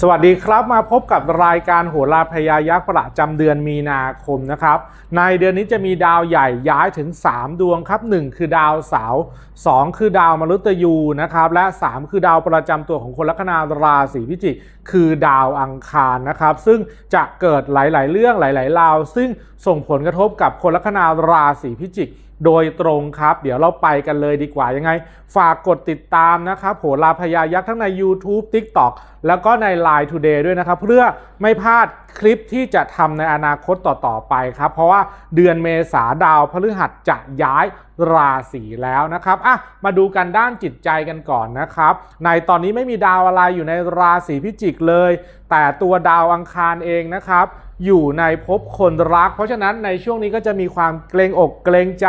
สวัสดีครับมาพบกับรายการโหราพยายักษ์ประจำเดือนมีนาคมนะครับ ในเดือนนี้จะมีดาวใหญ่ย้ายถึง 3 ดวงครับ 1 คือดาวเสาร์2คือดาวมฤตยูนะครับ และ 3 คือดาวประจำตัวของคนลัคนาราศีพิจิกคือดาวอังคารนะครับ ซึ่งจะเกิดหลาย ๆ เรื่องหลาย ๆ ราว ซึ่งส่งผลกระทบกับคนลัคนาราศีพิจิก โดยตรงครับ เดี๋ยวเราไปกันเลยดีกว่ายังไง ฝากกดติดตามนะครับโหราพยายักษ์ทั้งใน YouTube TikTok แล้วก็ใน Line Today ด้วยนะครับ เพื่อไม่พลาดคลิปที่จะทำในอนาคตต่อๆไปครับ เพราะว่าเดือนเมษาดาวพฤหัสจะย้ายราศีแล้วนะครับอะมาดูกันด้านจิตใจกันก่อนนะครับ ในตอนนี้ไม่มีดาวอะไรอยู่ในราศีพิจิกเลย แต่ตัวดาวอังคารเองนะครับ อยู่ในภพคนรัก เพราะฉะนั้นในช่วงนี้ก็จะมีความเกรงอกเกรงใจ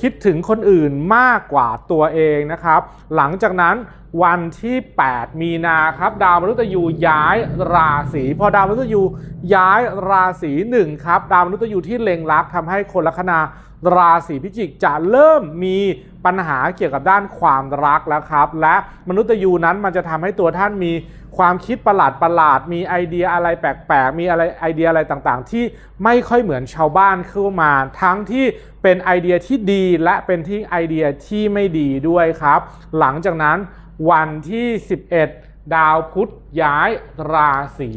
คิดถึงคนอื่นมากกว่าตัวเองนะครับ หลังจากนั้นวันที่ 8 มีนาครับ ดาวมฤตยูย้ายราศีพอดาวมฤตยูย้ายราศีหนึ่งครับ ดาวมฤตยูที่เล็งรักทำให้คนลัคนา ราศีพิจิกจะเริ่มมีปัญหาเกี่ยวกับด้านความรักแล้วครับ และมนุษย์ยูนั้นมันจะทำให้ตัวท่านมีความคิดประหลาดประหลาด มีไอเดียอะไรแปลกๆ มีอะไรไอเดียอะไรต่างๆ ที่ไม่ค่อยเหมือนชาวบ้านเข้ามา ทั้งที่เป็นไอเดียที่ดีและเป็นที่ไอเดียที่ไม่ดีด้วยครับ หลังจากนั้นวันที่ 11 ดาวพุธย้ายราศี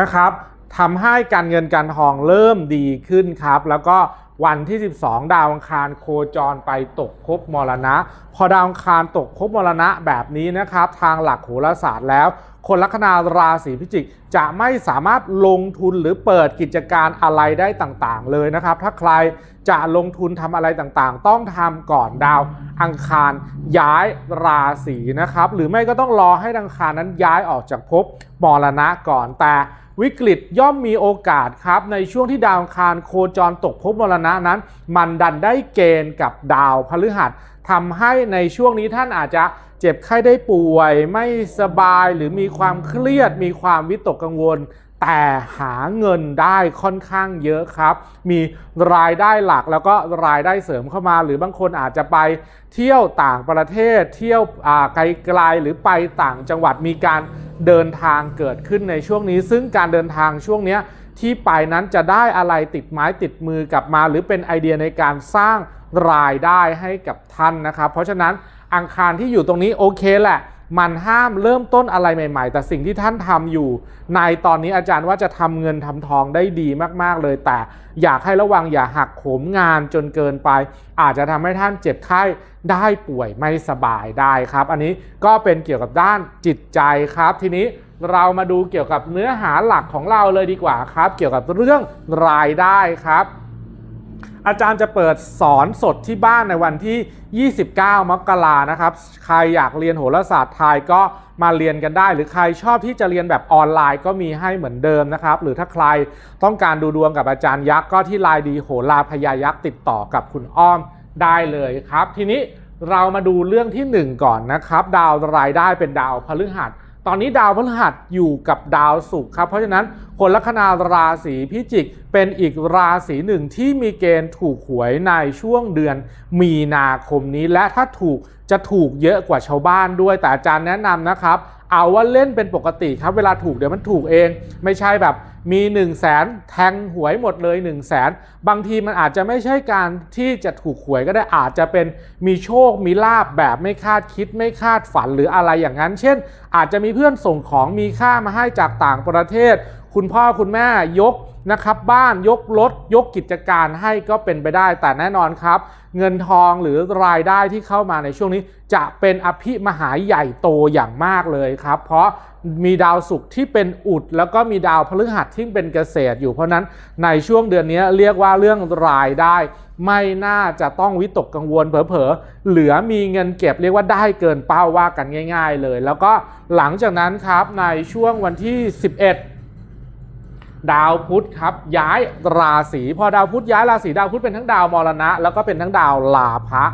นะครับ ทำให้การเงินการทองเริ่มดีขึ้นครับ แล้วก็วันที่ 12 ดาวอังคารโคจรไปตกภพมรณะ พอดาวอังคารตกภพมรณะแบบนี้นะครับ ทางหลักโหราศาสตร์แล้ว คนลัคนาราศีพิจิก จะไม่สามารถลงทุนหรือเปิดกิจการอะไรได้ต่างๆ เลยนะครับ ถ้าใครจะลงทุนทำอะไรต่างๆ ต้องทำก่อนดาวอังคารย้ายราศีนะครับ หรือไม่ก็ต้องรอให้ดาวอังคารนั้นย้ายออกจากภพมรณะก่อนแต่ วิกฤตย่อมมีโอกาสครับ ในช่วงที่ดาวคารโคจรตกภพมรณะนั้น มันดันได้เกณฑ์กับดาวพฤหัสทำให้ในช่วงนี้ท่านอาจจะเจ็บไข้ได้ป่วย ไม่สบายหรือมีความเครียด มีความวิตกกังวล แต่หาเงินได้ค่อนข้างเยอะครับ มีรายได้หลักแล้วก็รายได้เสริมเข้ามา หรือบางคนอาจจะไปเที่ยวต่างประเทศ เที่ยวไกลๆหรือไปต่างจังหวัดมีการเดินทางเกิดขึ้นในช่วงนี้ ซึ่งการเดินทางช่วงนี้ที่ไปนั้นจะได้อะไรติดไม้ติดมือกลับมา หรือเป็นไอเดียในการสร้างรายได้ให้กับท่านนะครับ เพราะฉะนั้นอังคารที่อยู่ตรงนี้โอเคแหละ มันห้ามเริ่มต้นอะไรใหม่ ๆ แต่สิ่งที่ท่านทำอยู่ ในตอนนี้อาจารย์ว่าจะทำเงินทำทองได้ดีมากๆเลย แต่อยากให้ระวังอย่าหักโหมงานจนเกินไป อาจจะทำให้ท่านเจ็บไข้ได้ป่วยไม่สบายได้ครับ อันนี้ก็เป็นเกี่ยวกับด้านจิตใจครับ ทีนี้เรามาดูเกี่ยวกับเนื้อหาหลักของเราเลยดีกว่าครับ เกี่ยวกับเรื่องรายได้ครับ อาจารย์จะเปิดสอนสดที่บ้านในวันที่ 29 มกรานะครับ ใครอยากเรียนโหราศาสตร์ไทยก็มาเรียนกันได้ หรือใครชอบที่จะเรียนแบบออนไลน์ก็มีให้เหมือนเดิมนะครับ หรือถ้าใครต้องการดูดวงกับอาจารย์ยักษ์ก็ที่ไลน์ดีโหราพยายักษ์ติดต่อกับคุณอ้อมได้เลยครับ ทีนี้เรามาดูเรื่องที่ 1 ก่อนนะครับ ดาวรายได้เป็นดาวพฤหัสตอนนี้ดาวพฤหัสอยู่กับดาวศุกร์ครับ เพราะฉะนั้นคนลัคนาราศีพิจิก เป็นอีกราศีหนึ่งที่มีเกณฑ์ถูกหวยในช่วงเดือนมีนาคมนี้ และถ้าถูกจะถูกเยอะกว่าชาวบ้านด้วย แต่อาจารย์แนะนำนะครับ เอาว่าเล่นเป็นปกติครับ เวลาถูกเดี๋ยวมันถูกเอง ไม่ใช่แบบมี1นึ่งแสนแทงหวยหมดเลย1นึ่งแสนบางทีมันอาจจะไม่ใช่การที่จะถูกหวยก็ได้อาจจะเป็นมีโชคมีลาบแบบไม่คาดคิดไม่คาดฝันหรืออะไรอย่างนั้น เช่น อาจจะมีเพื่อนส่งของมีค่ามาให้จากต่างประเทศ คุณพ่อคุณแม่ยก นะครับบ้านยกรถยกกิจการให้ก็เป็นไปได้ แต่แน่นอนครับ เงินทองหรือรายได้ที่เข้ามาในช่วงนี้ จะเป็นอภิมหาใหญ่โตอย่างมากเลยครับ เพราะมีดาวศุกร์ที่เป็นอุด แล้วก็มีดาวพฤหัสที่เป็นเกษตรอยู่เพราะนั้นในช่วงเดือนนี้เรียกว่าเรื่องรายได้ ไม่น่าจะต้องวิตกกังวลเผลอๆเหลือมีเงินเก็บเรียกว่าได้เกินเป้าว่ากันง่าย ๆ เลย แล้วก็หลังจากนั้นครับในช่วงวันที่ 11 ดาวพุธครับย้ายราศีพอดาวพุธย้ายราศีดาวพุธเป็นทั้งดาวมรณะ แล้วก็เป็นทั้งดาวลาภะ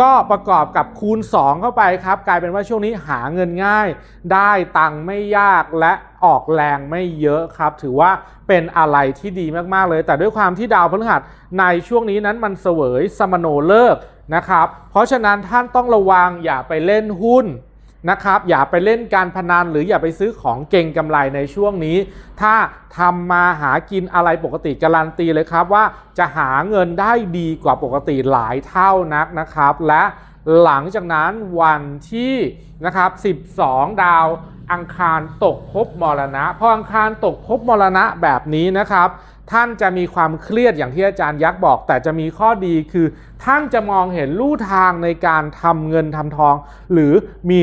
ก็ประกอบกับคูณ 2 เข้าไปครับ กลายเป็นว่าช่วงนี้หาเงินง่าย ได้ตังค์ไม่ยากและออกแรงไม่เยอะครับ ถือว่าเป็นอะไรที่ดีมากๆเลย แต่ด้วยความที่ดาวพฤหัสในช่วงนี้นั้นมันเสวยสมโนเลิกนะครับ เพราะฉะนั้นท่านต้องระวังอย่าไปเล่นหุ้น นะครับ อย่าไปเล่นการพนันหรืออย่าไปซื้อของเก่งกำไรในช่วงนี้ ถ้าทำมาหากินอะไรปกติการันตีเลยครับว่าจะหาเงินได้ดีกว่าปกติหลายเท่านักนะครับ และหลังจากนั้นวันที่นะครับ 12 ดาว อังคารตกภพมรณะพออังคารตกภพมรณะแบบนี้นะครับ ท่านจะมีความเครียดอย่างที่อาจารย์ยักษ์บอก แต่จะมีข้อดีคือ ท่านจะมองเห็นลู่ทางในการทำเงินทำทอง หรือมี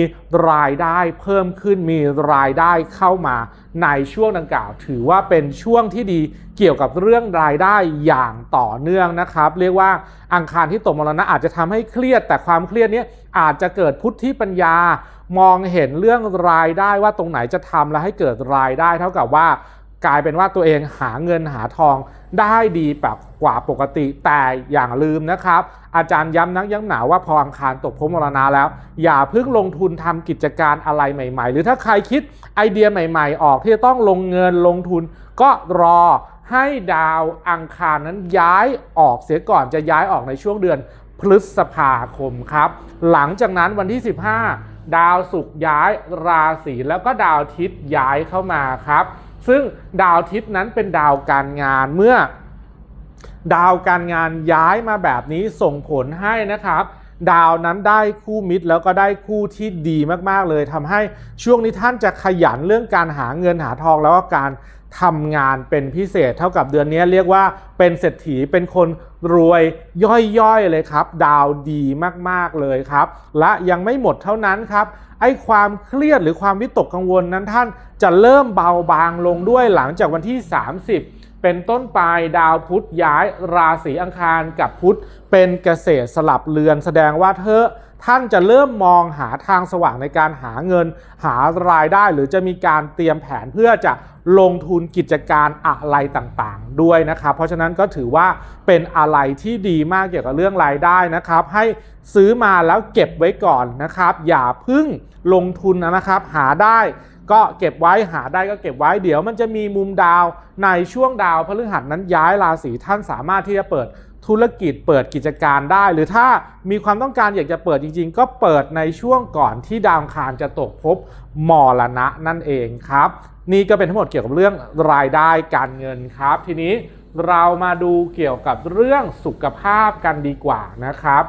รายได้เพิ่มขึ้นมีรายได้เข้ามาในช่วงดังกล่าว ถือว่าเป็นช่วงที่ดีเกี่ยวกับเรื่องรายได้อย่างต่อเนื่องนะครับ เรียกว่าอังคารที่ตกมรณะอาจจะทำให้เครียด แต่ความเครียดนี้อาจจะเกิดพุทธิปัญญา มองเห็นเรื่องรายได้ว่าตรงไหนจะทำแล้วให้เกิดรายได้เท่ากับว่ากลายเป็นว่าตัวเองหาเงินหาทองได้ดีแบบกว่าปกติแต่อย่างลืมนะครับ อาจารย์ย้ำนักย้ำหนาว่าพออังคารตกพมรณะแล้ว อย่าเพิ่งลงทุนทำกิจการอะไรใหม่ ๆ หรือถ้าใครคิดไอเดียใหม่ ๆ ออกที่จะต้องลงเงินลงทุน ก็รอให้ดาวอังคารนั้นย้ายออกเสียก่อนจะย้ายออกในช่วงเดือนพฤษภาคมครับ หลังจากนั้นวันที่ 15 ดาวศุกร์ย้ายราศีแล้วก็ดาวทิตย์ย้ายเข้ามาครับ ซึ่งดาวทิตย์นั้นเป็นดาวการงานเมื่อ ดาวการงานย้ายมาแบบนี้ส่งผลให้นะครับดาวนั้นได้คู่มิตรแล้วก็ได้คู่ที่ดีมากๆเลยทำให้ช่วงนี้ท่านจะขยันเรื่องการหาเงินหาทองแล้วก็การ ทำงานเป็นพิเศษเท่ากับเดือนนี้เรียกว่าเป็นเศรษฐีเป็นคนรวยย่อยๆเลยครับ ดาวดีมากๆเลยครับ และยังไม่หมดเท่านั้นครับไอ้ความเครียดหรือความวิตกกังวลนั้นท่านจะเริ่มเบาบางลงด้วยหลังจากวันที่ 30 เป็นต้นไปดาวพุธย้ายราศีอังคารกับพุธเป็นเกษตรสลับเรือนแสดงว่าเธอ ท่านจะเริ่มมองหาทางสว่างในการหาเงิน หารายได้ หรือจะมีการเตรียมแผนเพื่อจะลงทุนกิจการอะไรต่างๆ ด้วยนะครับเพราะฉะนั้นก็ถือว่าเป็นอะไรที่ดีมากเกี่ยวกับเรื่องรายได้นะครับ ให้ซื้อมาแล้วเก็บไว้ก่อนนะครับ อย่าเพึ่งลงทุนนะครับหาได้ ก็เก็บไว้หาได้ก็เก็บไว้เดี๋ยวมันจะมีมุมดาวในช่วงดาวพฤหัสนั้นย้ายราศีท่านสามารถที่จะเปิดธุรกิจเปิดกิจการได้ หรือถ้ามีความต้องการอยากจะเปิดจริง ๆ ก็เปิดในช่วงก่อนที่ดาวคารจะตกภพมรณะนั่นเองครับ นี่ก็เป็นทั้งหมดเกี่ยวกับเรื่องรายได้การเงินครับ ทีนี้เรามาดูเกี่ยวกับเรื่องสุขภาพกันดีกว่านะครับ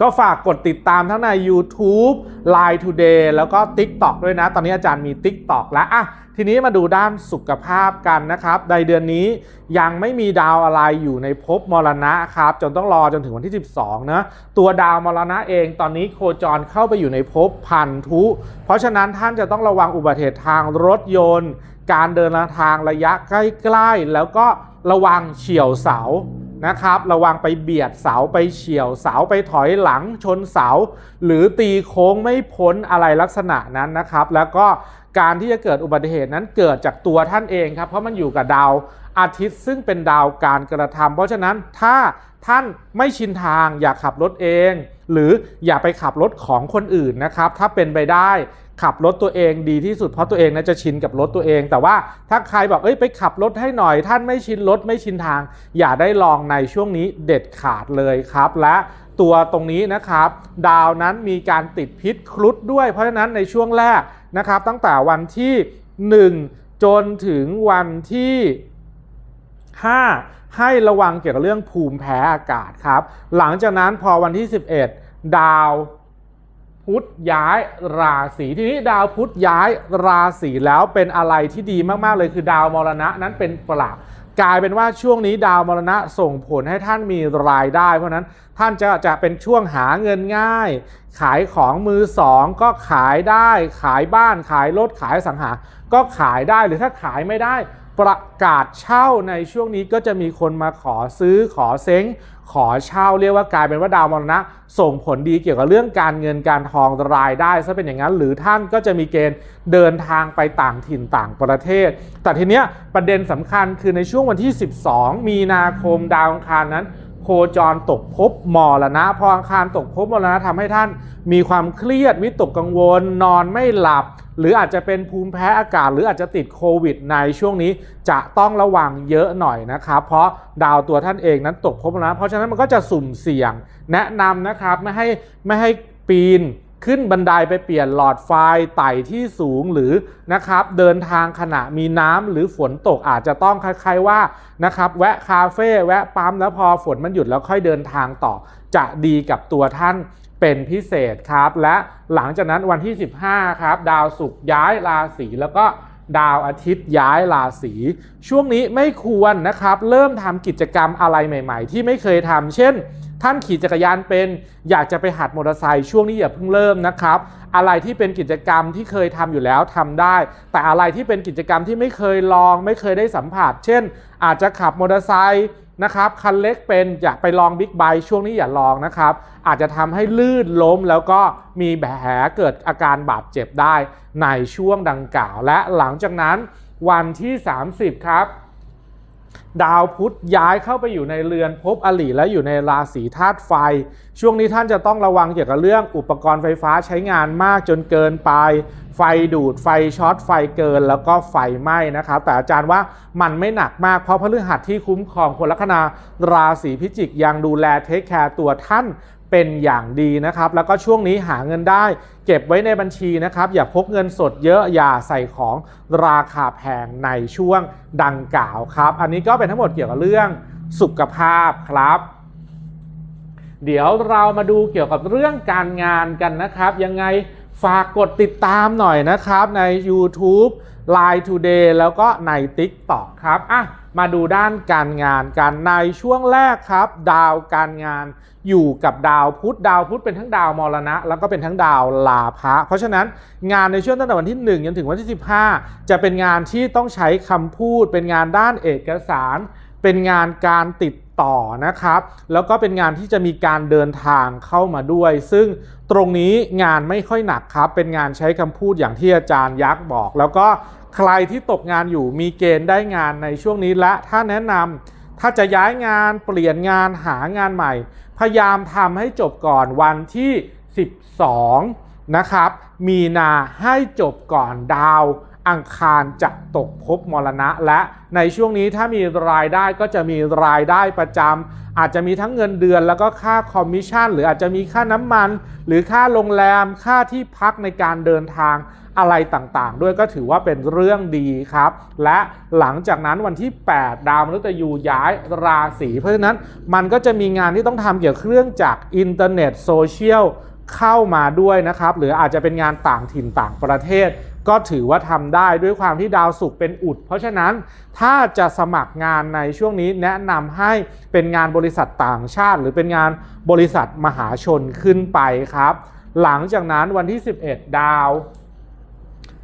ก็ฝากกดติดตามทั้งใน YouTube Line Today แล้วก็ TikTok ด้วยนะ ตอนนี้อาจารย์มี TikTok แล้วอะทีนี้มาดูด้านสุขภาพกันนะครับ ในเดือนนี้ยังไม่มีดาวอะไรอยู่ในภพมรณะครับ จนต้องรอจนถึงวันที่ 12 นะ ตัวดาวมรณะเองตอนนี้โคจรเข้าไปอยู่ในภพพันธุ เพราะฉะนั้นท่านจะต้องระวังอุบัติเหตุทางรถยนต์ การเดินทางระยะใกล้ ๆ แล้วก็ระวังเฉี่ยวเสา นะครับ ระวังไปเบียดเสาไปเฉี่ยว เสาไปถอยหลังชนเสา หรือตีโค้งไม่พ้นอะไรลักษณะนั้นนะครับ แล้วก็การที่จะเกิดอุบัติเหตุนั้นเกิดจากตัวท่านเองครับ เพราะมันอยู่กับดาวอาทิตย์ซึ่งเป็นดาวการกระทำเพราะฉะนั้นถ้าท่านไม่ชินทางอย่าขับรถเอง หรืออย่าไปขับรถของคนอื่นนะครับ ถ้าเป็นไปได้ ขับรถตัวเองดีที่สุดเพราะตัวเองน่าจะชินกับรถตัวเอง แต่ว่าถ้าใครบอกเอ้ยไปขับรถให้หน่อย ท่านไม่ชินรถไม่ชินทาง อย่าได้ลองในช่วงนี้เด็ดขาดเลยครับและตัวตรงนี้นะครับ ดาวนั้นมีการติดพิษครุฑด้วย เพราะฉะนั้นในช่วงแรกนะครับ ตั้งแต่วันที่ 1 จนถึงวันที่ 5 ให้ระวังเกี่ยวกับเรื่องภูมิแพ้อากาศครับ หลังจากนั้นพอวันที่ 11 ดาว พุธย้ายราศีทีนี้ดาวพุธย้ายราศีแล้วเป็นอะไรที่ดีมากๆเลยคือดาวมรณะนั้นเป็นปรากลายเป็นว่าช่วงนี้ดาวมรณะส่งผลให้ท่านมีรายได้ เพราะนั้นท่านจะจะเป็นช่วงหาเงินง่าย ขายของมือสองก็ขายได้ ขายบ้านขายรถขายสังหา ก็ขายได้หรือถ้าขายไม่ได้ ประกาศเช่าในช่วงนี้ก็จะมีคนมาขอซื้อขอเซ้ง ขอเช่าเรียกว่ากลายเป็นว่าดาวมรณะ ส่งผลดีเกี่ยวกับเรื่องการเงินการทองรายได้ซะเป็นอย่างนั้น หรือท่านก็จะมีเกณฑ์เดินทางไปต่างถิ่นต่างประเทศ แต่ทีเนี้ยประเด็นสำคัญคือในช่วงวันที่ 12 มีนาคมดาวอังคารนั้น โคจรตกภพมรณะพออังคารตกภพมรณะทำให้ท่าน มีความเครียดวิตกกังวล นอนไม่หลับ หรืออาจจะเป็นภูมิแพ้อากาศ หรืออาจจะติดโควิดในช่วงนี้จะต้องระวังเยอะหน่อยนะครับ เพราะดาวตัวท่านเองนั้นตกภพมรณะเพราะฉะนั้นมันก็จะสุ่มเสี่ยงแนะนำนะครับไม่ให้ไม่ให้ปีนขึ้นบันไดไปเปลี่ยนหลอดไฟไต่ที่สูงหรือนะครับเดินทางขณะมีน้ำหรือฝนตกอาจจะต้องคล้ายๆว่านะครับแวะคาเฟ่แวะปั๊มแล้วพอฝนมันหยุดแล้วค่อยเดินทางต่อจะดีกับตัวท่าน เป็นพิเศษครับ และหลังจากนั้นวันที่ 15 ครับ ดาวศุกร์ย้ายราศีแล้วก็ดาวอาทิตย์ย้ายราศีช่วงนี้ไม่ควรนะครับ เริ่มทำกิจกรรมอะไรใหม่ ๆ ที่ไม่เคยทำเช่น ท่านขี่จักรยานเป็น อยากจะไปหัดมอเตอร์ไซค์ช่วงนี้อย่าเพิ่งเริ่มนะครับ อะไรที่เป็นกิจกรรมที่เคยทำอยู่แล้วทำได้ แต่อะไรที่เป็นกิจกรรมที่ไม่เคยลอง ไม่เคยได้สัมผัส เช่น อาจจะขับมอเตอร์ไซค์ นะครับคันเล็กเป็นอยากไปลองบิ๊กไบค์ช่วงนี้อย่าลองนะครับ อาจจะทำให้ลื่นล้มแล้วก็มีแผลเกิดอาการบาดเจ็บได้ในช่วงดังกล่าว และหลังจากนั้นวันที่ 30 ครับ ดาวพุธย้ายเข้าไปอยู่ในเรือนภพอลิและอยู่ในราศีธาตุไฟช่วงนี้ท่านจะต้องระวังเกี่ยวกับเรื่องอุปกรณ์ไฟฟ้าใช้งานมากจนเกินไป ไฟดูดไฟช็อตไฟเกินแล้วก็ไฟไหม้นะครับ แต่อาจารย์ว่ามันไม่หนักมากเพราะพฤหัสที่คุ้มครองคนลัคนาราศีพิจิกยังดูแลเทคแคร์ตัวท่านเป็นอย่างดีนะครับ แล้วก็ช่วงนี้หาเงินได้ เก็บไว้ในบัญชีนะครับ อย่าพกเงินสดเยอะอย่าใส่ของราคาแพงในช่วงดังกล่าวครับ อันนี้ก็เป็นทั้งหมดเกี่ยวกับเรื่องสุขภาพครับ เดี๋ยวเรามาดูเกี่ยวกับเรื่องการงานกันนะครับ ยังไงฝากกดติดตามหน่อยนะครับใน YouTube Line Today แล้วก็ใน TikTok ครับอะมาดูด้านการงานกันในช่วงแรกครับ ดาวการงานอยู่กับดาวพุธดาวพุธเป็นทั้งดาวมรณะ แล้วก็เป็นทั้งดาวลาภะเพราะฉะนั้นงานในช่วงตั้งแต่วันที่1จนถึงวันที่ 15 จะเป็นงานที่ต้องใช้คำพูด เป็นงานด้านเอกสาร เป็นงานการติด ต่อนะครับ แล้วก็เป็นงานที่จะมีการเดินทางเข้ามาด้วย ซึ่งตรงนี้งานไม่ค่อยหนักครับ เป็นงานใช้คำพูดอย่างที่อาจารย์ยักษ์บอก แล้วก็ใครที่ตกงานอยู่มีเกณฑ์ได้งานในช่วงนี้และถ้าแนะนำถ้าจะย้ายงานเปลี่ยนงานหางานใหม่ พยายามทำให้จบก่อนวันที่ 12 นะครับ มีนาให้จบก่อนดาว อังคารจะตกภพมรณะ และในช่วงนี้ถ้ามีรายได้ก็จะมีรายได้ประจำอาจจะมีทั้งเงินเดือนแล้วก็ค่าคอมมิชชั่น หรืออาจจะมีค่าน้ำมัน หรือค่าโรงแรมค่าที่พักในการเดินทางอะไรต่างๆ ด้วยก็ถือว่าเป็นเรื่องดีครับ และหลังจากนั้นวันที่ 8 ดาวมฤตยูย้ายราศีเพราะฉะนั้นมันก็จะมีงานที่ต้องทำเกี่ยวกับเครื่องจากอินเทอร์เน็ตโซเชียลเข้ามาด้วยนะครับ หรืออาจจะเป็นงานต่างถิ่นต่างประเทศ ก็ถือว่าทำได้ด้วยความที่ดาวศุกร์เป็นอุด เพราะฉะนั้นถ้าจะสมัครงานในช่วงนี้แนะนำให้เป็นงานบริษัทต่างชาติ หรือเป็นงานบริษัทมหาชนขึ้นไปครับ หลังจากนั้นวันที่ 11 ดาว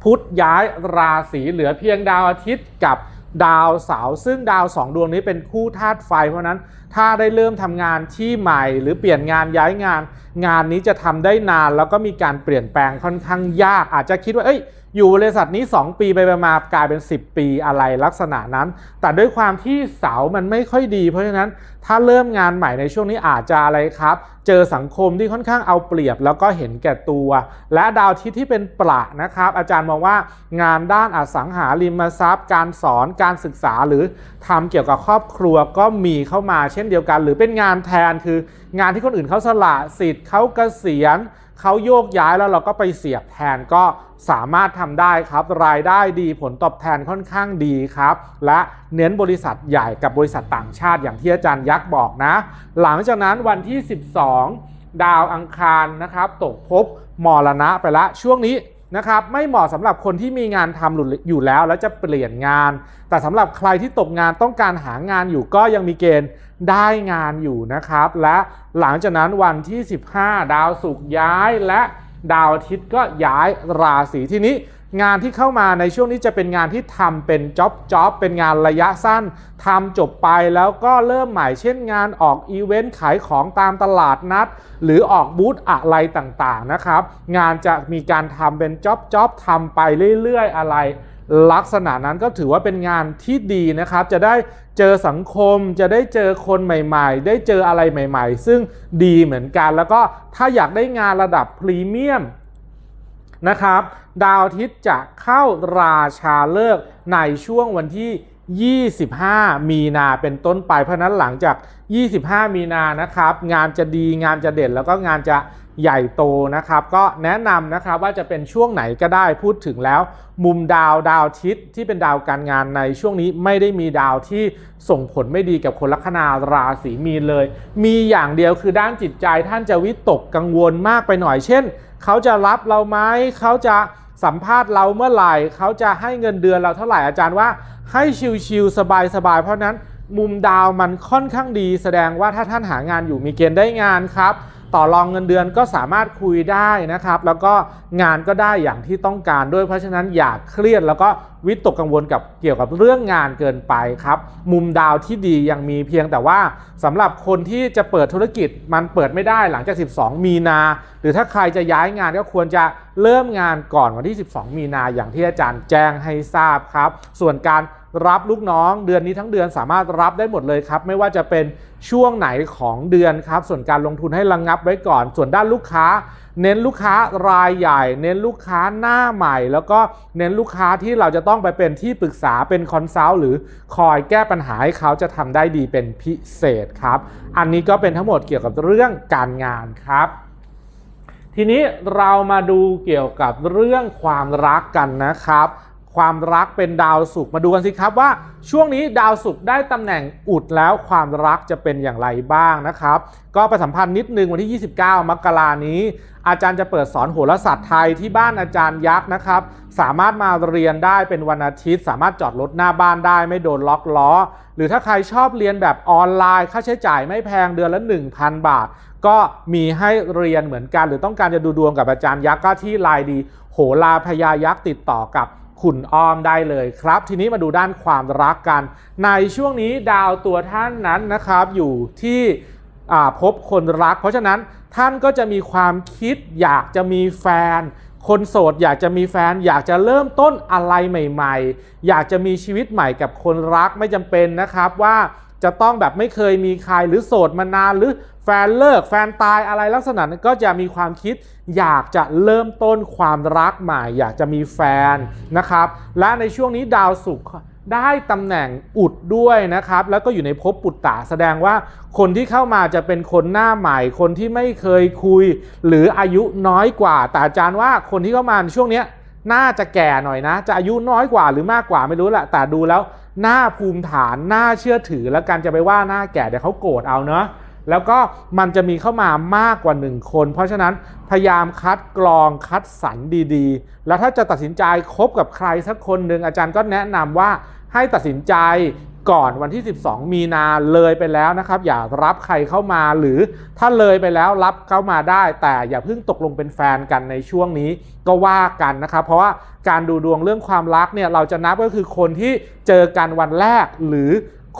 พุธย้ายราศีเหลือเพียงดาวอาทิตย์กับดาวเสาร์ซึ่งดาวสองดวงนี้เป็นคู่ธาตุไฟ เพราะนั้นถ้าได้เริ่มทำงานที่ใหม่ หรือเปลี่ยนงานย้ายงาน งานนี้จะทำได้นาน แล้วก็มีการเปลี่ยนแปลงค่อนข้างยาก อาจจะคิดว่าเอ้ย อยู่บริษัทนี้ 2 ปีไปมากลายเป็น 10 ปีอะไรลักษณะนั้น แต่ด้วยความที่เสามันไม่ค่อยดี เพราะฉะนั้นถ้าเริ่มงานใหม่ในช่วงนี้อาจจะอะไรครับ เจอสังคมที่ค่อนข้างเอาเปรียบ แล้วก็เห็นแก่ตัว และดาวทิตที่เป็นประนะครับ อาจารย์มองว่างานด้านอสังหาริมทรัพย์ การสอนการศึกษาหรือทำเกี่ยวกับครอบครัวก็มีเข้ามาเช่นเดียวกัน หรือเป็นงานแทนคืองานที่คนอื่นเขาสละสิทธิ์เขาเกษียณ เขาโยกย้ายแล้วเราก็ไปเสียบแทนก็สามารถทำได้ครับ รายได้ดีผลตอบแทนค่อนข้างดีครับ และเน้นบริษัทใหญ่กับบริษัทต่างชาติอย่างที่อาจารย์ยักษ์บอกนะ หลังจากนั้นวันที่ 12 ดาวอังคารนะครับ ตกภพมรณะไปละช่วงนี้ นะครับไม่เหมาะสำหรับคนที่มีงานทำอยู่แล้ว แล้วจะเปลี่ยนงาน แต่สำหรับใครที่ตกงานต้องการหางานอยู่ก็ยังมีเกณฑ์ได้งานอยู่นะครับ และหลังจากนั้นวันที่ 15 ดาวศุกร์ย้ายและดาวอาทิตย์ก็ย้ายราศีทีนี้ งานที่เข้ามาในช่วงนี้จะเป็นงานที่ทำเป็นจ็อบจ็อบเป็นงานระยะสั้นทำจบไปแล้วก็เริ่มใหม่เช่นงานออกอีเวนต์ขายของตามตลาดนัด หรือออกบูธอะไรต่างๆนะครับ งานจะมีการทำเป็นจ็อบจ็อบทำไปเรื่อยๆ อะไร ลักษณะนั้นก็ถือว่าเป็นงานที่ดีนะครับ จะได้เจอสังคมจะได้เจอคนใหม่ๆ ได้เจออะไรใหม่ ๆ ซึ่งดีเหมือนกันแล้วก็ถ้าอยากได้งานระดับพรีเมียม นะครับ ดาวอาทิตย์จะเข้าราชาเลิกในช่วงวันที่ 25 มีนาเป็นต้นไป เพราะนั้นหลังจาก 25 มีนานะครับ งานจะดีงานจะเด่นแล้วก็งานจะใหญ่โตนะครับ ก็แนะนำนะครับว่าจะเป็นช่วงไหนก็ได้พูดถึงแล้ว มุมดาวดาวอาทิตที่เป็นดาวการงานในช่วงนี้ไม่ได้มีดาวที่ส่งผลไม่ดีกับคนลัคนาราศีมีนเลย มีอย่างเดียวคือด้านจิตใจท่านจะวิตกกังวลมากไปหน่อยเช่น เขาจะรับเราไหมเขาจะสัมภาษณ์เราเมื่อไหร่ เขาจะให้เงินเดือนเราเท่าไหร่อาจารย์ว่า ให้ชิวๆสบายๆเพราะนั้นมุมดาวมันค่อนข้างดี แสดงว่าถ้าท่านหางานอยู่มีเกณฑ์ได้งานครับ ต่อรองเงินเดือนก็สามารถคุยได้นะครับ แล้วก็งานก็ได้อย่างที่ต้องการด้วย เพราะฉะนั้นอย่าเครียดแล้วก็วิตกกังวลกับเกี่ยวกับเรื่องงานเกินไปครับ มุมดาวที่ดียังมีเพียงแต่ว่าสำหรับคนที่จะเปิดธุรกิจมันเปิดไม่ได้หลังจาก 12 มีนา หรือถ้าใครจะย้ายงานก็ควรจะเริ่มงานก่อนวันที่ 12 มีนาอย่างที่อาจารย์แจ้งให้ทราบครับ ส่วนการ รับลูกน้องเดือนนี้ทั้งเดือนสามารถรับได้หมดเลยครับ ไม่ว่าจะเป็นช่วงไหนของเดือนครับ ส่วนการลงทุนให้ระงงับไว้ก่อน ส่วนด้านลูกค้า เน้นลูกค้ารายใหญ่ เน้นลูกค้าหน้าใหม่ แล้วก็เน้นลูกค้าที่เราจะต้องไปเป็นที่ปรึกษาเป็นคอนซัลท์หรือคอยแก้ปัญหาให้เขาจะทำได้ดีเป็นพิเศษครับ อันนี้ก็เป็นทั้งหมดเกี่ยวกับเรื่องการงานครับทีนี้เรามาดูเกี่ยวกับเรื่องความรักกันนะครับ ความรักเป็นดาวศุกร์มาดูกันสิครับว่าช่วงนี้ดาวศุกร์ได้ตำแหน่งอุดแล้วความรักจะเป็นอย่างไรบ้างนะครับ ก็ประสัมพันธ์นิดนึงวันที่ 29 มกรานี้ อาจารย์จะเปิดสอนโหราศาสตร์ไทยที่บ้านอาจารย์ยักษ์นะครับ สามารถมาเรียนได้เป็นวันอาทิตย์ สามารถจอดรถหน้าบ้านได้ไม่โดนล็อกล้อ หรือถ้าใครชอบเรียนแบบออนไลน์ค่าใช้จ่ายไม่แพงเดือนละ 1,000 บาท ก็มีให้เรียนเหมือนกัน หรือต้องการจะดูดวงกับอาจารย์ยักษ์ก็ที่ไลน์ดี โหราพยายักษ์ติดต่อกับ คุณอ้อมได้เลยครับ ทีนี้มาดูด้านความรักกัน ในช่วงนี้ดาวตัวท่านนั้นนะครับ อยู่ที่พบคนรัก เพราะฉะนั้นท่านก็จะมีความคิดอยากจะมีแฟน คนโสดอยากจะมีแฟน อยากจะเริ่มต้นอะไรใหม่ ๆ อยากจะมีชีวิตใหม่กับคนรักไม่จำเป็นนะครับว่า จะต้องแบบไม่เคยมีใครหรือโสดมานานหรือแฟนเลิกแฟนตายอะไรลักษณะนั้นก็จะมีความคิดอยากจะเริ่มต้นความรักใหม่ อยากจะมีแฟนนะครับ และในช่วงนี้ดาวศุกร์ได้ตำแหน่งอุดด้วยนะครับ แล้วก็อยู่ในภพปุตตะแสดงว่าคนที่เข้ามาจะเป็นคนหน้าใหม่ คนที่ไม่เคยคุย หรืออายุน้อยกว่า แต่อาจารย์ว่าคนที่เข้ามาในช่วงนี้น่าจะแก่หน่อยนะ จะอายุน้อยกว่าหรือมากกว่าไม่รู้แหละแต่ดูแล้ว หน้าภูมิฐานหน้าเชื่อถือ แล้วกันจะไปว่าหน้าแก่เดี๋ยวเขาโกรธเอาเนาะแล้วก็มันจะมีเข้ามามากกว่า 1 คน เพราะฉะนั้นพยายามคัดกรองคัดสรรดีๆ แล้วถ้าจะตัดสินใจคบกับใครสักคนหนึ่งอาจารย์ก็แนะนำว่าให้ตัดสินใจ ก่อนวันที่ 12 มีนาเลยไปแล้วนะครับ อย่ารับใครเข้ามาหรือถ้าเลยไปแล้วรับเข้ามาได้ แต่อย่าเพิ่งตกลงเป็นแฟนกันในช่วงนี้ก็ว่ากันนะครับ เพราะว่าการดูดวงเรื่องความรักเนี่ยเราจะนับก็คือคนที่เจอกันวันแรก หรือ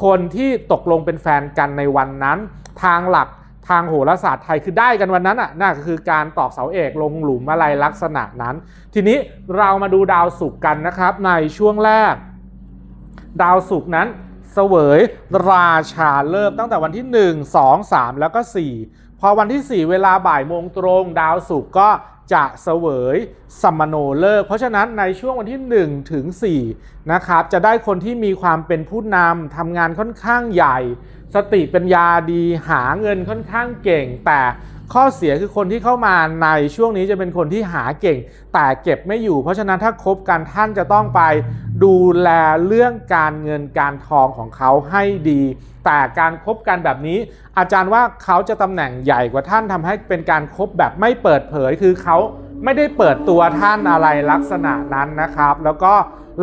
คนที่ตกลงเป็นแฟนกันในวันนั้น ทางหลักทางโหราศาสตร์ไทยคือได้กันวันนั้นอะนั่นก็คือการตอกเสาเอกลงหลุมอะไรลักษณะนั้น ทีนี้เรามาดูดาวศุกร์กันนะครับในช่วงแรก ดาวศุกร์นั้น สวยราชาเลิกตั้งแต่วันที่ 1 2 3 แล้วก็ 4 พอวันที่ 4 เวลาบ่ายโมงตรงดาวศุกร์ก็จะเสวยสัมมโนเลิก เพราะฉะนั้นในช่วงวันที่1ถึง4นะครับจะได้คนที่มีความเป็นผู้นำทำงานค่อนข้างใหญ่ สติปัญญาดีหาเงินค่อนข้างเก่งแต่ ข้อเสียคือคนที่เข้ามาในช่วงนี้จะเป็นคนที่หาเก่ง แต่เก็บไม่อยู่ เพราะฉะนั้นถ้าคบกันท่านจะต้องไปดูแลเรื่องการเงินการทองของเขาให้ดี แต่การคบกันแบบนี้ อาจารย์ว่าเขาจะตำแหน่งใหญ่กว่าท่านทำให้เป็นการคบแบบไม่เปิดเผยคือเขาไม่ได้เปิดตัวท่านอะไรลักษณะนั้นนะครับ แล้วก็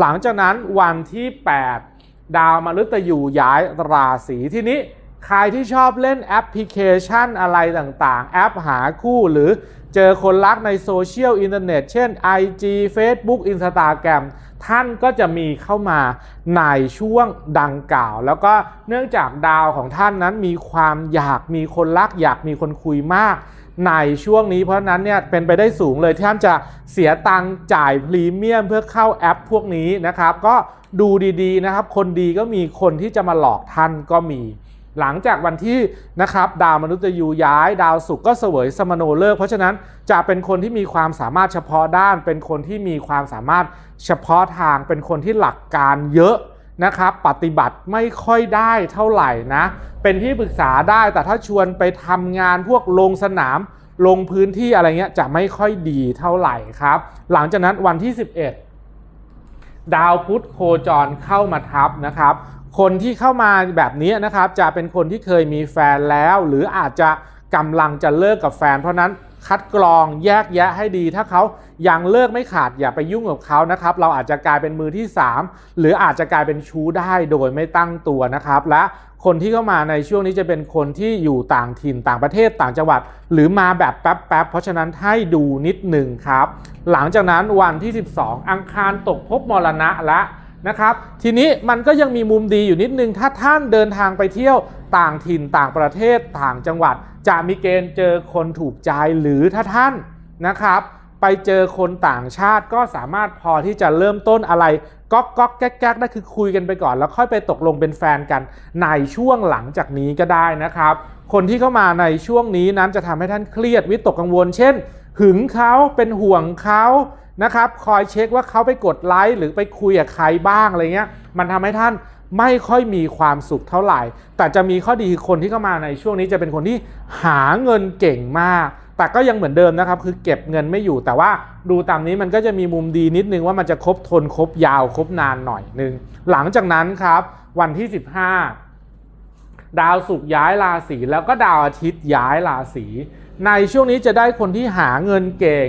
หลังจากนั้นวันที่ 8 ดาวมฤตยูย้ายราศีที่นี้ ใครที่ชอบเล่นแอปพลิเคชันอะไรต่างๆ แอปหาคู่หรือเจอคนรักในโซเชียลอินเทอร์เน็ตเช่น IG Facebook Instagram ท่านก็จะมีเข้ามาในช่วงดังกล่าว แล้วก็เนื่องจากดาวของท่านนั้นมีความอยากมีคนรักอยากมีคนคุยมากในช่วงนี้เพราะนั้นเนี่ยเป็นไปได้สูงเลยที่ท่านจะเสียตังค์จ่ายพรีเมียมเพื่อเข้าแอปพวกนี้นะครับ ก็ดูดีๆนะครับ คนดีก็มีคนที่จะมาหลอกท่านก็มี หลังจากวันที่นะครับดาวมนุษย์ยูย้าย ดาวศุกร์ก็เสวยสมโนเลิก เพราะฉะนั้นจะเป็นคนที่มีความสามารถเฉพาะด้าน เป็นคนที่มีความสามารถเฉพาะทาง เป็นคนที่หลักการเยอะนะครับปฏิบัติไม่ค่อยได้เท่าไหร่นะ เป็นที่ปรึกษาได้แต่ถ้าชวนไปทำงานพวกลงสนาม ลงพื้นที่อะไรเงี้ยจะไม่ค่อยดีเท่าไหร่ครับ หลังจากนั้นวันที่ 11 ดาวพุธโคจรเข้ามาทับนะครับ คนที่เข้ามาแบบนี้นะครับจะเป็นคนที่เคยมีแฟนแล้ว หรืออาจจะกำลังจะเลิกกับแฟน เพราะนั้นคัดกรองแยกแยะให้ดี ถ้าเขายังเลิกไม่ขาดอย่าไปยุ่งกับเขานะครับ เราอาจจะกลายเป็นมือที่ 3 หรืออาจจะกลายเป็นชู้ได้โดยไม่ตั้งตัวนะครับ และคนที่เข้ามาในช่วงนี้จะเป็นคนที่อยู่ต่างถิ่นต่างประเทศต่างจังหวัด หรือมาแบบแป๊บๆเพราะฉะนั้นให้ดูนิดหนึ่งครับ หลังจากนั้นวันที่ 12 อังคารตกภพมรณะและ นะครับทีนี้มันก็ยังมีมุมดีอยู่นิดนึง ถ้าท่านเดินทางไปเที่ยวต่างถิ่นต่างประเทศต่างจังหวัด จะมีเกณฑ์เจอคนถูกใจหรือถ้าท่านนะครับ ไปเจอคนต่างชาติก็สามารถพอที่จะเริ่มต้นอะไรก๊อกก๊อกแก๊กแก๊กนั่นคือคุยกันไปก่อน แล้วค่อยไปตกลงเป็นแฟนกันในช่วงหลังจากนี้ก็ได้นะครับ คนที่เข้ามาในช่วงนี้นั้นจะทำให้ท่านเครียดวิตกกังวล เช่น หึงเขาเป็นห่วงเขา นะครับคอยเช็คว่าเขาไปกดไลค์หรือไปคุยกับใครบ้างอะไรเงี้ยมันทำให้ท่านไม่ค่อยมีความสุขเท่าไหร่ แต่จะมีข้อดีคือคนที่เข้ามาในช่วงนี้จะเป็นคนที่หาเงินเก่งมาก แต่ก็ยังเหมือนเดิมนะครับ คือเก็บเงินไม่อยู่ แต่ว่าดูตามนี้มันก็จะมีมุมดีนิดนึงว่ามันจะครบทนครบยาวครบนานหน่อยนึง หลังจากนั้นครับ วันที่ 15 ดาวศุกร์ย้ายราศีแล้วก็ดาวอาทิตย์ย้ายราศีในช่วงนี้จะได้คนที่หาเงินเก่ง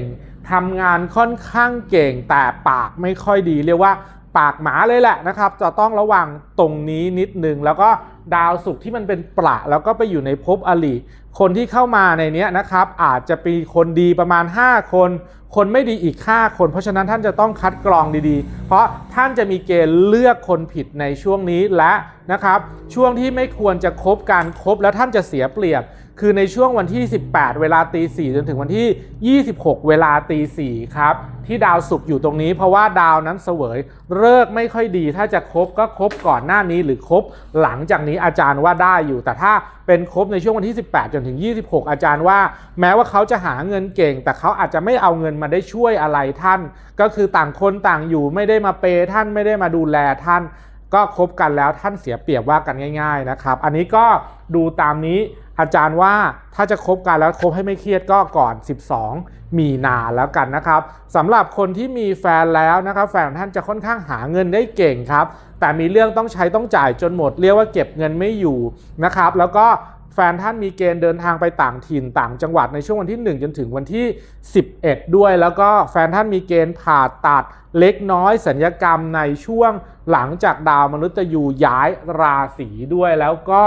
ทำงานค่อนข้างเก่งแต่ปากไม่ค่อยดีเรียกว่าปากหมาเลยแหละนะครับ จะต้องระวังตรงนี้นิดนึง แล้วก็ดาวศุกร์ที่มันเป็นประแล้วก็ไปอยู่ในภพอลิคนที่เข้ามาในนี้นะครับ อาจจะมีคนดีประมาณ 5 คน คนไม่ดีอีก 5 คน เพราะฉะนั้นท่านจะต้องคัดกรองดีๆ เพราะท่านจะมีเกณฑ์เลือกคนผิดในช่วงนี้และนะครับ ช่วงที่ไม่ควรจะคบการครบแล้วท่านจะเสียเปรียบ คือในช่วงวันที่ 18 เวลาตี4จนถึงวันที่ 26 เวลาตี4ครับ ที่ดาวศุกร์อยู่ตรงนี้เพราะว่าดาวนั้นเสวยเลิกไม่ค่อยดี ถ้าจะคบก็คบก่อนหน้านี้หรือคบหลังจากนี้อาจารย์ว่าได้อยู่ แต่ถ้าเป็นคบในช่วงวันที่ 18 จนถึง 26 อาจารย์ว่า แม้ว่าเขาจะหาเงินเก่ง แต่เขาอาจจะไม่เอาเงินมาได้ช่วยอะไรท่าน ก็คือต่างคนต่างอยู่ไม่ได้มาเปย์ท่านไม่ได้มาดูแลท่าน ก็คบกันแล้วท่านเสียเปรียบว่ากันง่าย ๆนะครับ อันนี้ก็ดูตามนี้อาจารย์ว่าถ้าจะคบกันแล้วคบให้ไม่เครียดก็ก่อน 12 มีนาแล้วกันนะครับสำหรับคนที่มีแฟนแล้วนะครับแฟนท่านจะค่อนข้างหาเงินได้เก่งครับ แต่มีเรื่องต้องใช้ต้องจ่ายจนหมด เรียกว่าเก็บเงินไม่อยู่นะครับ แล้วก็แฟนท่านมีเกณฑ์เดินทางไปต่างถิ่นต่างจังหวัดในช่วงวันที่ 1 จนถึงวันที่ 11 ด้วย แล้วก็แฟนท่านมีเกณฑ์ผ่าตัดเล็กน้อยสัญญกรรมในช่วง หลังจากดาวมนุษย์ยูย้ายราศีด้วยแล้วก็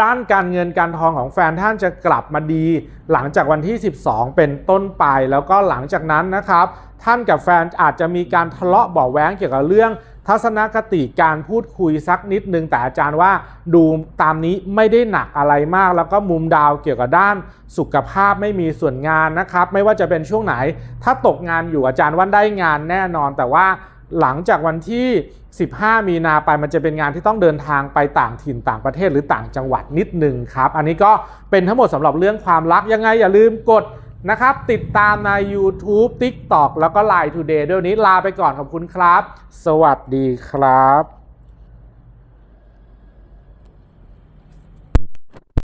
ด้านการเงินการทองของแฟนท่านจะกลับมาดี หลังจากวันที่ 12 เป็นต้นไปแล้วก็หลังจากนั้นนะครับ ท่านกับแฟนอาจจะมีการทะเลาะเบาะแว้งเกี่ยวกับเรื่องทัศนคติการพูดคุยสักนิดนึงแต่อาจารย์ว่าดูตามนี้ไม่ได้หนักอะไรมาก แล้วก็มุมดาวเกี่ยวกับด้านสุขภาพไม่มีส่วนงานนะครับ ไม่ว่าจะเป็นช่วงไหน ถ้าตกงานอยู่อาจารย์ว่าได้งานแน่นอน แต่ว่า หลังจากวันที่ 15 มีนาไปมันจะเป็นงานที่ต้องเดินทางไปต่างถิ่นต่างประเทศหรือต่างจังหวัดนิดหนึ่งครับ อันนี้ก็เป็นทั้งหมดสำหรับเรื่องความรักยังไงอย่าลืมกดนะครับ ติดตามใน YouTube TikTok แล้วก็ Line Today ด้วยนี้ลาไปก่อนขอบคุณครับ สวัสดีครับ